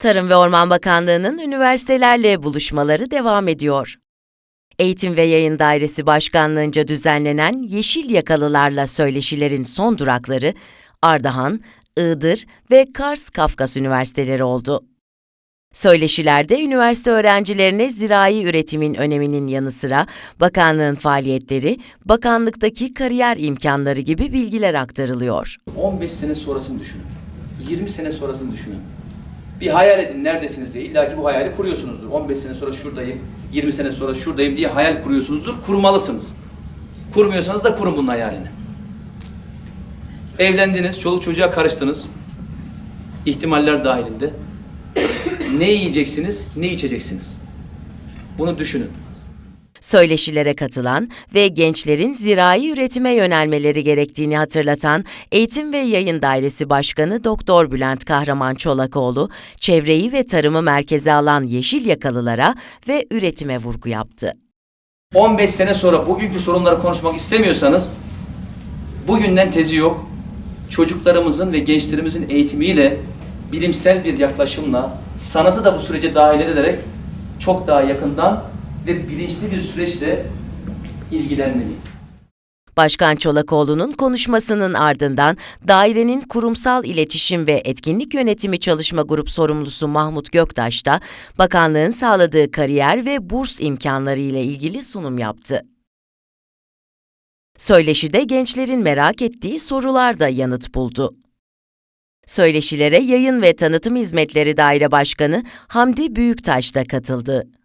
Tarım ve Orman Bakanlığı'nın üniversitelerle buluşmaları devam ediyor. Eğitim ve Yayın Dairesi Başkanlığı'nca düzenlenen Yeşil Yakalılarla söyleşilerin son durakları Ardahan, Iğdır ve Kars Kafkas Üniversiteleri oldu. Söyleşilerde üniversite öğrencilerine zirai üretimin öneminin yanı sıra bakanlığın faaliyetleri, bakanlıktaki kariyer imkanları gibi bilgiler aktarılıyor. 15 sene sonrasını düşünün. 20 sene sonrasını düşünün. Bir hayal edin neredesiniz diye. İlla ki bu hayali kuruyorsunuzdur. 15 sene sonra şuradayım, 20 sene sonra şuradayım diye hayal kuruyorsunuzdur. Kurmalısınız. Kurmuyorsanız da kurun bunun hayalini. Evlendiniz, çoluk çocuğa karıştınız. İhtimaller dahilinde. Ne yiyeceksiniz, ne içeceksiniz? Bunu düşünün. Söyleşilere katılan ve gençlerin zirai üretime yönelmeleri gerektiğini hatırlatan Eğitim ve Yayın Dairesi Başkanı Doktor Bülent Kahraman Çolakoğlu, çevreyi ve tarımı merkeze alan yeşil yakalılara ve üretime vurgu yaptı. 15 sene sonra bugünkü sorunları konuşmak istemiyorsanız bugünden tezi yok. Çocuklarımızın ve gençlerimizin eğitimiyle bilimsel bir yaklaşımla sanatı da bu sürece dahil ederek çok daha yakından ve bilinçli bir süreçle ilgilenmeliyiz. Başkan Çolakoğlu'nun konuşmasının ardından dairenin kurumsal iletişim ve etkinlik yönetimi çalışma grup sorumlusu Mahmut Göktaş da bakanlığın sağladığı kariyer ve burs imkanları ile ilgili sunum yaptı. Söyleşide gençlerin merak ettiği sorular da yanıt buldu. Söyleşilere Yayın ve Tanıtım Hizmetleri Daire Başkanı Hamdi Büyüktaş da katıldı.